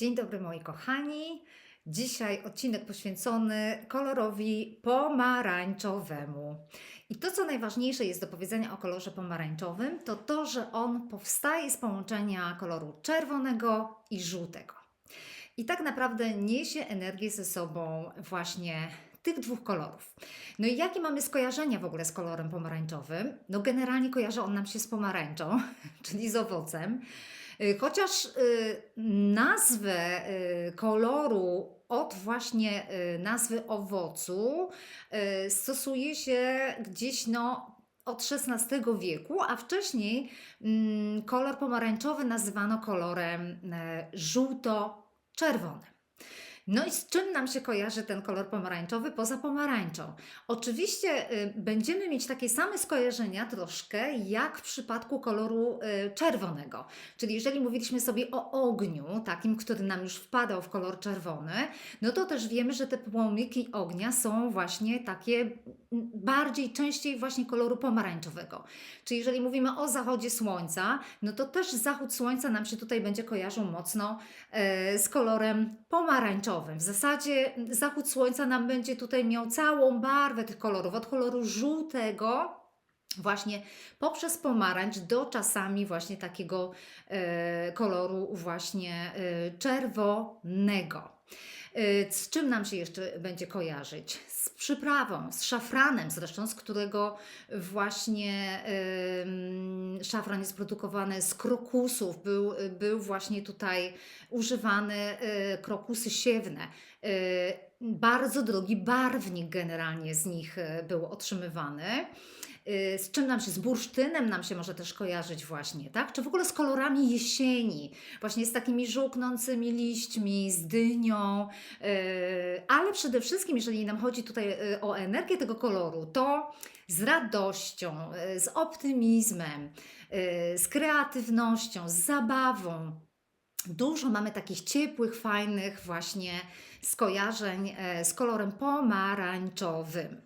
Dzień dobry moi kochani. Dzisiaj odcinek poświęcony kolorowi pomarańczowemu. I to, co najważniejsze jest do powiedzenia o kolorze pomarańczowym, to to, że on powstaje z połączenia koloru czerwonego i żółtego. I tak naprawdę niesie energię ze sobą właśnie tych dwóch kolorów. No i jakie mamy skojarzenia w ogóle z kolorem pomarańczowym? No generalnie kojarzy on nam się z pomarańczą, czyli z owocem. Y, Chociaż y, nazwę y, koloru od właśnie nazwy owocu stosuje się gdzieś no, od XVI wieku, a wcześniej mm, kolor pomarańczowy nazywano kolorem żółto-czerwonym. No i z czym nam się kojarzy ten kolor pomarańczowy poza pomarańczą? Oczywiście y, będziemy mieć takie same skojarzenia troszkę jak w przypadku koloru y, czerwonego. Czyli jeżeli mówiliśmy sobie o ogniu, takim, który nam już wpadał w kolor czerwony, no to też wiemy, że te płomyki ognia są właśnie takie bardziej, częściej właśnie koloru pomarańczowego. Czyli jeżeli mówimy o zachodzie słońca, no to też zachód słońca nam się tutaj będzie kojarzył mocno e, z kolorem pomarańczowym. W zasadzie zachód słońca nam będzie tutaj miał całą barwę tych kolorów, od koloru żółtego właśnie poprzez pomarańcz do czasami właśnie takiego e, koloru właśnie e, czerwonego. E, Z czym nam się jeszcze będzie kojarzyć? Z przyprawą, z szafranem zresztą, z którego właśnie em, szafran jest produkowany z krokusów. Był, był właśnie tutaj używany krokusy siewne. Bardzo drogi barwnik generalnie z nich był otrzymywany. Y, Z czym nam się, z bursztynem nam się może też kojarzyć właśnie, tak? Czy w ogóle z kolorami jesieni, właśnie z takimi żółknącymi liśćmi, z dynią, yy, ale przede wszystkim, jeżeli nam chodzi tutaj yy, o energię tego koloru, to z radością, z optymizmem, z kreatywnością, z zabawą. Dużo mamy takich ciepłych, fajnych właśnie skojarzeń e, z kolorem pomarańczowym.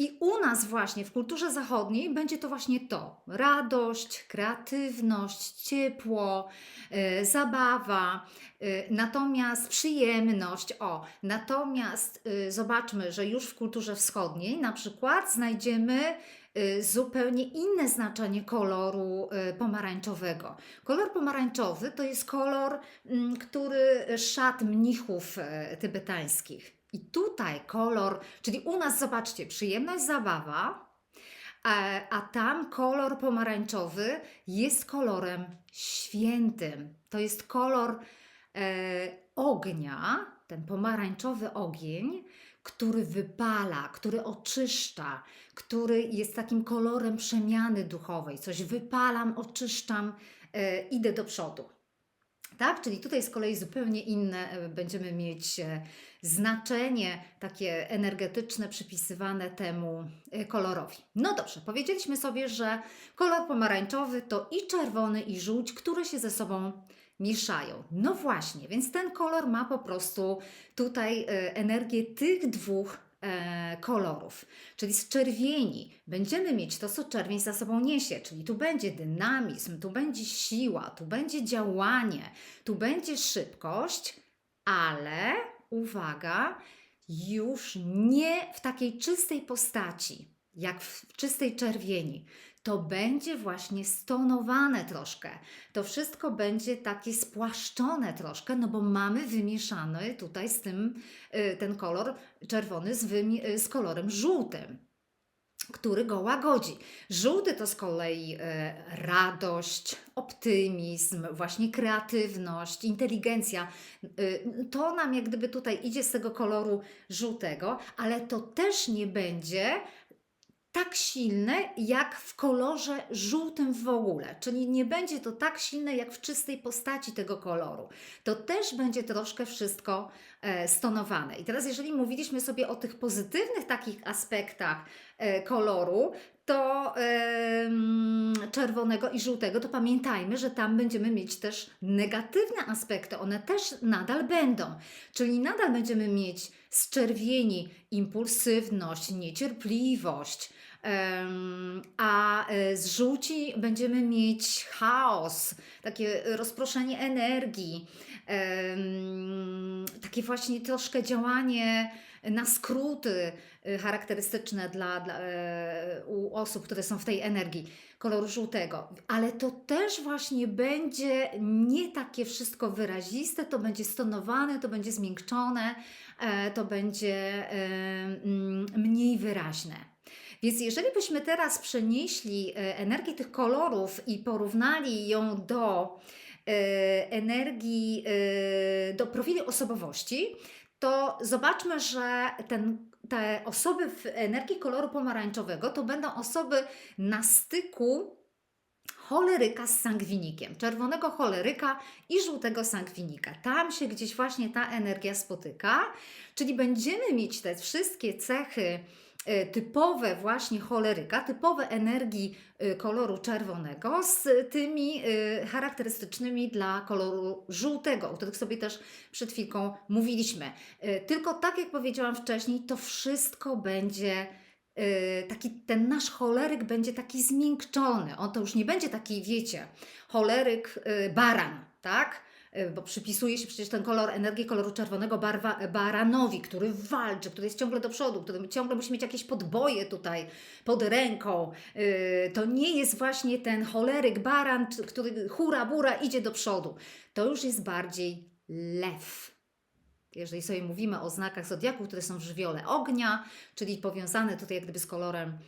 I u nas właśnie w kulturze zachodniej będzie to właśnie to: radość, kreatywność, ciepło, e, zabawa, e, natomiast przyjemność. O, natomiast e, zobaczmy, że już w kulturze wschodniej na przykład znajdziemy zupełnie inne znaczenie koloru pomarańczowego. Kolor pomarańczowy to jest kolor, mm, który szat mnichów tybetańskich. I tutaj kolor, czyli u nas zobaczcie, przyjemność, zabawa, a, a tam kolor pomarańczowy jest kolorem świętym. To jest kolor e, ognia, ten pomarańczowy ogień, który wypala, który oczyszcza, który jest takim kolorem przemiany duchowej. Coś wypalam, oczyszczam, e, idę do przodu. Tak, czyli tutaj z kolei zupełnie inne e, będziemy mieć e, znaczenie takie energetyczne przypisywane temu e, kolorowi. No dobrze, powiedzieliśmy sobie, że kolor pomarańczowy to i czerwony, i żółć, które się ze sobą mieszają. No właśnie, więc ten kolor ma po prostu tutaj energię tych dwóch kolorów. Czyli z czerwieni będziemy mieć to, co czerwień za sobą niesie, czyli tu będzie dynamizm, tu będzie siła, tu będzie działanie, tu będzie szybkość, ale uwaga, już nie w takiej czystej postaci, jak w czystej czerwieni. To będzie właśnie stonowane troszkę. To wszystko będzie takie spłaszczone troszkę, no bo mamy wymieszany tutaj z tym y, ten kolor czerwony z, y, z kolorem żółtym który go łagodzi. Żółty to z kolei e, radość, optymizm, właśnie kreatywność, inteligencja. To nam jak gdyby tutaj idzie z tego koloru żółtego, ale to też nie będzie tak silne jak w kolorze żółtym w ogóle, czyli nie będzie to tak silne jak w czystej postaci tego koloru. To też będzie troszkę wszystko e, stonowane. I teraz, jeżeli mówiliśmy sobie o tych pozytywnych takich aspektach e, koloru, to czerwonego i żółtego, to pamiętajmy, że tam będziemy mieć też negatywne aspekty. One też nadal będą. Czyli nadal będziemy mieć z czerwieni impulsywność, niecierpliwość, A e, z żółci będziemy mieć chaos, takie rozproszenie energii, takie właśnie troszkę działanie na skróty e, charakterystyczne dla, dla, e, u osób, które są w tej energii koloru żółtego. Ale to też właśnie będzie nie takie wszystko wyraziste, to będzie stonowane, to będzie zmiękczone, e, to będzie mniej wyraźne. Więc jeżeli byśmy teraz przenieśli e, energię tych kolorów i porównali ją do e, energii, e, do profili osobowości, to zobaczmy, że ten, te osoby w energii koloru pomarańczowego to będą osoby na styku choleryka z sangwinikiem, czerwonego choleryka i żółtego sangwinika. Tam się gdzieś właśnie ta energia spotyka, czyli będziemy mieć te wszystkie cechy typowe właśnie choleryka, typowe energii e, koloru czerwonego z tymi e, charakterystycznymi dla koloru żółtego, o których sobie też przed chwilką mówiliśmy. E, Tylko tak jak powiedziałam wcześniej, to wszystko będzie e, taki, ten nasz choleryk będzie taki zmiękczony. On to już nie będzie taki, wiecie, choleryk e, baran, tak? E, Bo przypisuje się przecież ten kolor, energię koloru czerwonego barwa, baranowi, który walczy, który jest ciągle do przodu, który ciągle musi mieć jakieś podboje tutaj pod ręką. E, To nie jest właśnie ten choleryk baran, który hura bura idzie do przodu. To już jest bardziej lew. Jeżeli sobie mówimy o znakach zodiaku, które są w żywiole ognia, czyli powiązane tutaj jak gdyby z kolorem, e,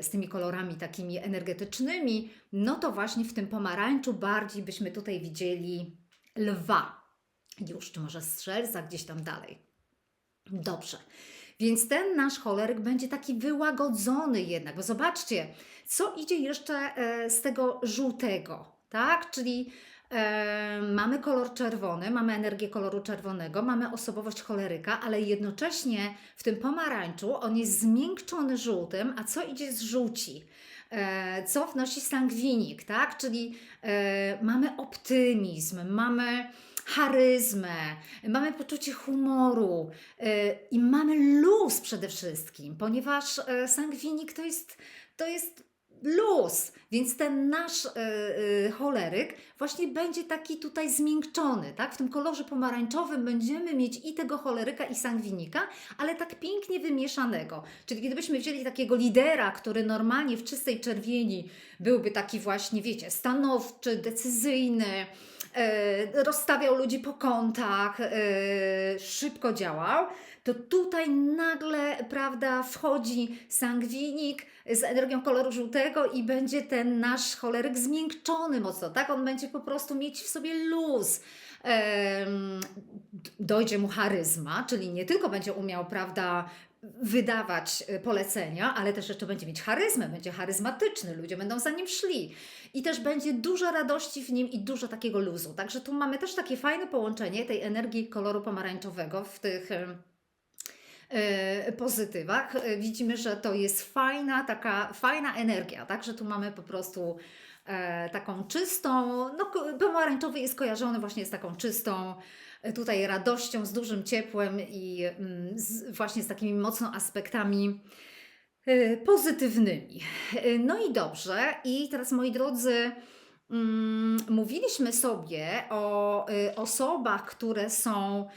z tymi kolorami takimi energetycznymi, no to właśnie w tym pomarańczu bardziej byśmy tutaj widzieli lwa. Już, czy może strzelca gdzieś tam dalej. Dobrze. Więc ten nasz choleryk będzie taki wyłagodzony jednak, bo zobaczcie, co idzie jeszcze e, z tego żółtego, tak? Czyli e, mamy kolor czerwony, mamy energię koloru czerwonego, mamy osobowość choleryka, ale jednocześnie w tym pomarańczu on jest zmiękczony żółtym, a co idzie z żółci? E, co wnosi sangwinik, tak? Czyli e, mamy optymizm, mamy charyzmę, mamy poczucie humoru e, i mamy luz przede wszystkim, ponieważ e, sangwinik to jest, to jest luz, więc ten nasz e, choleryk właśnie będzie taki tutaj zmiękczony, tak? W tym kolorze pomarańczowym będziemy mieć i tego choleryka i sangwinika, ale tak pięknie wymieszanego. Czyli gdybyśmy wzięli takiego lidera, który normalnie w czystej czerwieni byłby taki właśnie, wiecie, stanowczy, decyzyjny, rozstawiał ludzi po kątach, e, szybko działał, to tutaj nagle, prawda, wchodzi sangwinik z energią koloru żółtego i będzie ten nasz choleryk zmiękczony mocno, tak? On będzie po prostu mieć w sobie luz. Dojdzie mu charyzma, czyli nie tylko będzie umiał, prawda, wydawać e, polecenia, ale też jeszcze będzie mieć charyzmę, będzie charyzmatyczny, ludzie będą za nim szli. I też będzie dużo radości w nim i dużo takiego luzu. Także tu mamy też takie fajne połączenie tej energii koloru pomarańczowego w tych e, pozytywach. E, Widzimy, że to jest fajna, taka fajna energia, tak? Że tu mamy po prostu taką czystą, no pomarańczowy jest kojarzony właśnie z taką czystą, e, tutaj radością, z dużym ciepłem i mm, z, właśnie z takimi mocno aspektami e, pozytywnymi. E, No i dobrze, i teraz moi drodzy, mm, mówiliśmy sobie o osobach, które są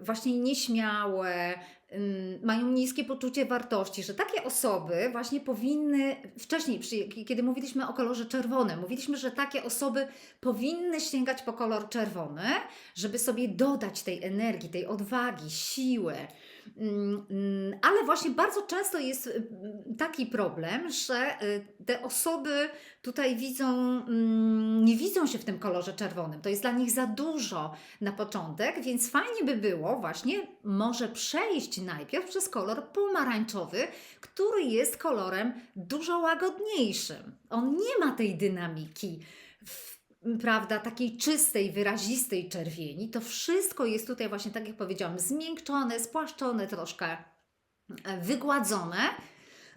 właśnie nieśmiałe, ym, mają niskie poczucie wartości, że takie osoby właśnie powinny, wcześniej, przy, kiedy mówiliśmy o kolorze czerwonym, mówiliśmy, że takie osoby powinny sięgać po kolor czerwony, żeby sobie dodać tej energii, tej odwagi, siły. Mm, mm, Ale właśnie bardzo często jest y, taki problem, że y, te osoby tutaj widzą, mm, nie widzą się w tym kolorze czerwonym. To jest dla nich za dużo na początek, więc fajnie by było właśnie może przejść najpierw przez kolor pomarańczowy, który jest kolorem dużo łagodniejszym. On nie ma tej dynamiki. W, prawda, takiej czystej, wyrazistej czerwieni, to wszystko jest tutaj właśnie, tak jak powiedziałam, zmiękczone, spłaszczone troszkę, e, wygładzone.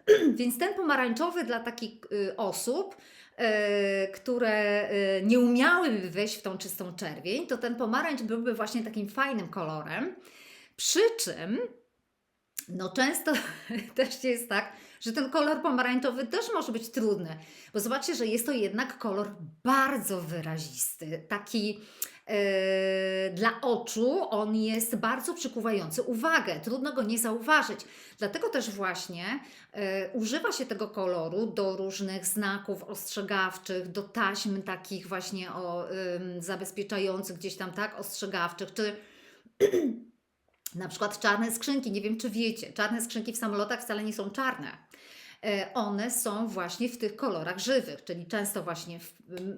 Więc ten pomarańczowy dla takich y, osób, y, które y, nie umiałyby wejść w tą czystą czerwień, to ten pomarańcz byłby właśnie takim fajnym kolorem. Przy czym no często też jest tak, że ten kolor pomarańczowy też może być trudny, bo zobaczcie, że jest to jednak kolor bardzo wyrazisty, taki e, dla oczu on jest bardzo przykuwający uwagę, trudno go nie zauważyć. Dlatego też właśnie e, używa się tego koloru do różnych znaków ostrzegawczych, do taśm takich właśnie o, ym, zabezpieczających gdzieś tam, tak, ostrzegawczych, czy na przykład czarne skrzynki. Nie wiem, czy wiecie, czarne skrzynki w samolotach wcale nie są czarne. E, One są właśnie w tych kolorach żywych, czyli często właśnie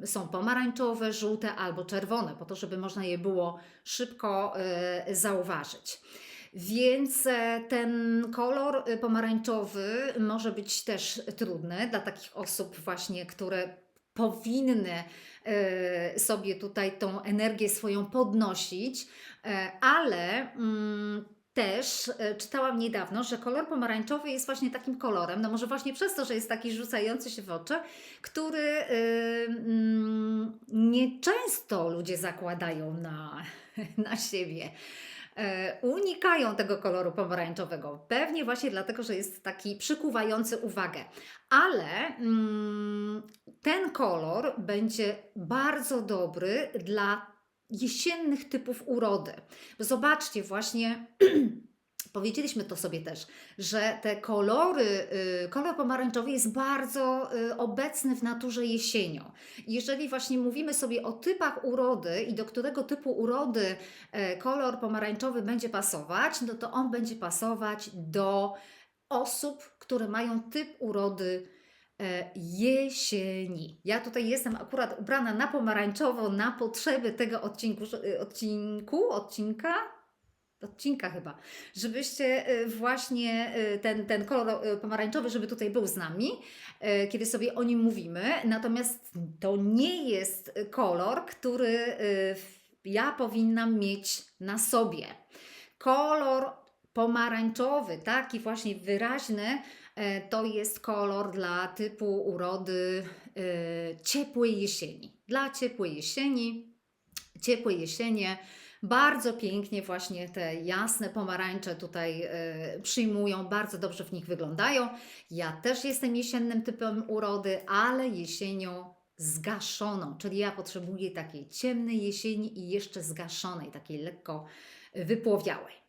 są pomarańczowe, żółte albo czerwone, po to, żeby można je było szybko e, zauważyć. Więc e, ten kolor pomarańczowy może być też trudny dla takich osób właśnie, które powinny e, sobie tutaj tą energię swoją podnosić, e, ale mm, też e, czytałam niedawno, że kolor pomarańczowy jest właśnie takim kolorem, no może właśnie przez to, że jest taki rzucający się w oczy, który mm, nieczęsto ludzie zakładają na, na siebie. E, Unikają tego koloru pomarańczowego. Pewnie właśnie dlatego, że jest taki przykuwający uwagę. Ale mm, ten kolor będzie bardzo dobry dla jesiennych typów urody. Zobaczcie, właśnie powiedzieliśmy to sobie też, że te kolory, y, kolor pomarańczowy jest bardzo y, obecny w naturze jesienią. Jeżeli właśnie mówimy sobie o typach urody i do którego typu urody e, kolor pomarańczowy będzie pasować, no to on będzie pasować do osób, które mają typ urody e, jesieni. Ja tutaj jestem akurat ubrana na pomarańczowo na potrzeby tego odcinku, że- odcinku, odcinka, odcinka chyba, żebyście y, właśnie y, ten, ten kolor y, pomarańczowy, żeby tutaj był z nami, kiedy sobie o nim mówimy. Natomiast to nie jest kolor, który ja powinnam mieć na sobie. Kolor pomarańczowy, taki właśnie wyraźny, to jest kolor dla typu urody ciepłej jesieni. Dla ciepłej jesieni, ciepłe jesienie, bardzo pięknie właśnie te jasne pomarańcze tutaj e, przyjmują, bardzo dobrze w nich wyglądają. Ja też jestem jesiennym typem urody, ale jesienią zgaszoną, czyli ja potrzebuję takiej ciemnej jesieni i jeszcze zgaszonej, takiej lekko wypłowiałej.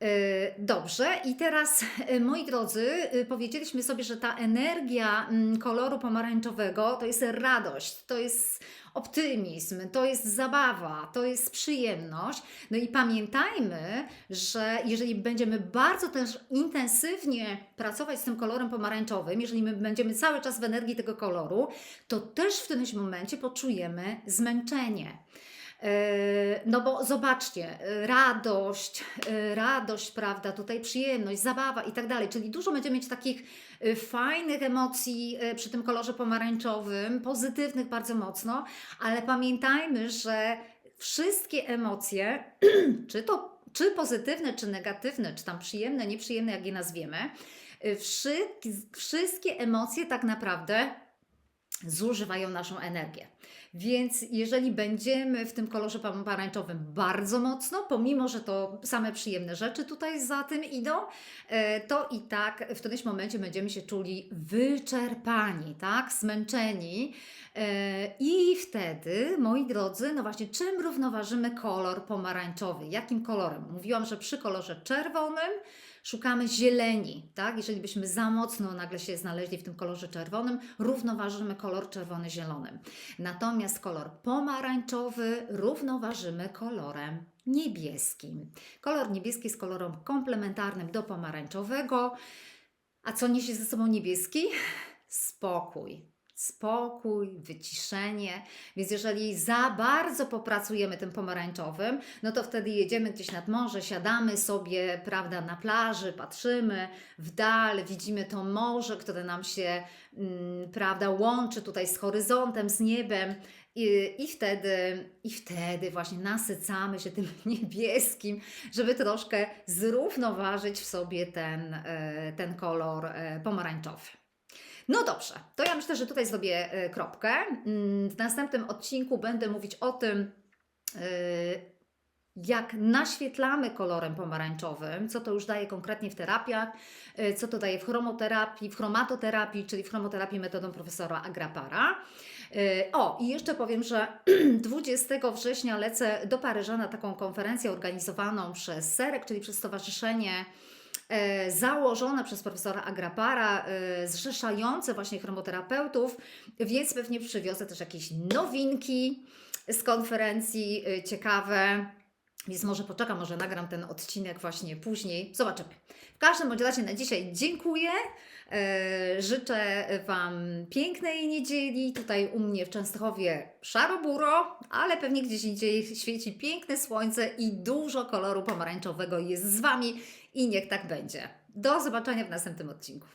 E, Dobrze, i teraz, e, moi drodzy, e, powiedzieliśmy sobie, że ta energia mm, koloru pomarańczowego to jest radość, to jest optymizm, to jest zabawa, to jest przyjemność. No i pamiętajmy, że jeżeli będziemy bardzo też intensywnie pracować z tym kolorem pomarańczowym, jeżeli my będziemy cały czas w energii tego koloru, to też w którymś momencie poczujemy zmęczenie. E, No bo zobaczcie, e, radość, e, radość, prawda, tutaj przyjemność, zabawa i tak dalej, czyli dużo będziemy mieć takich fajnych emocji przy tym kolorze pomarańczowym, pozytywnych bardzo mocno, ale pamiętajmy, że wszystkie emocje, czy to czy pozytywne, czy negatywne, czy tam przyjemne, nieprzyjemne, jak je nazwiemy, wszy, wszystkie emocje tak naprawdę zużywają naszą energię. Więc jeżeli będziemy w tym kolorze pomarańczowym bardzo mocno, pomimo że to same przyjemne rzeczy tutaj za tym idą, e, to i tak w którymś momencie będziemy się czuli wyczerpani, tak, zmęczeni. E, I wtedy, moi drodzy, no właśnie, czym równoważymy kolor pomarańczowy? Jakim kolorem? Mówiłam, że przy kolorze czerwonym szukamy zieleni, tak? Jeżeli byśmy za mocno nagle się znaleźli w tym kolorze czerwonym, równoważymy kolor czerwony zielonym. Natomiast kolor pomarańczowy równoważymy kolorem niebieskim. Kolor niebieski jest kolorem komplementarnym do pomarańczowego. A co niesie ze sobą niebieski? Spokój. Spokój, wyciszenie. Więc jeżeli za bardzo popracujemy tym pomarańczowym, no to wtedy jedziemy gdzieś nad morze, siadamy sobie, prawda, na plaży, patrzymy w dal, widzimy to morze, które nam się, mm, prawda, łączy tutaj z horyzontem, z niebem. I, I wtedy, I wtedy właśnie nasycamy się tym niebieskim, żeby troszkę zrównoważyć w sobie ten, e, ten kolor e, pomarańczowy. No dobrze, to ja myślę, że tutaj zrobię e, kropkę. Mm, W następnym odcinku będę mówić o tym, e, jak naświetlamy kolorem pomarańczowym, co to już daje konkretnie w terapiach, y, co to daje w chromoterapii, w chromatoterapii, czyli w chromoterapii metodą profesora Agrapara. Y, O, i jeszcze powiem, że 20 września lecę do Paryża na taką konferencję organizowaną przez SEREK, czyli przez Stowarzyszenie założone przez profesora Agrapara, e, zrzeszające właśnie chromoterapeutów, więc pewnie przywiozę też jakieś nowinki z konferencji e, ciekawe. Więc może poczekam, może nagram ten odcinek właśnie później. Zobaczymy. W każdym razie na dzisiaj dziękuję. E, Życzę Wam pięknej niedzieli. Tutaj u mnie w Częstochowie szaro-buro, ale pewnie gdzieś indziej świeci piękne słońce i dużo koloru pomarańczowego jest z Wami i niech tak będzie. Do zobaczenia w następnym odcinku.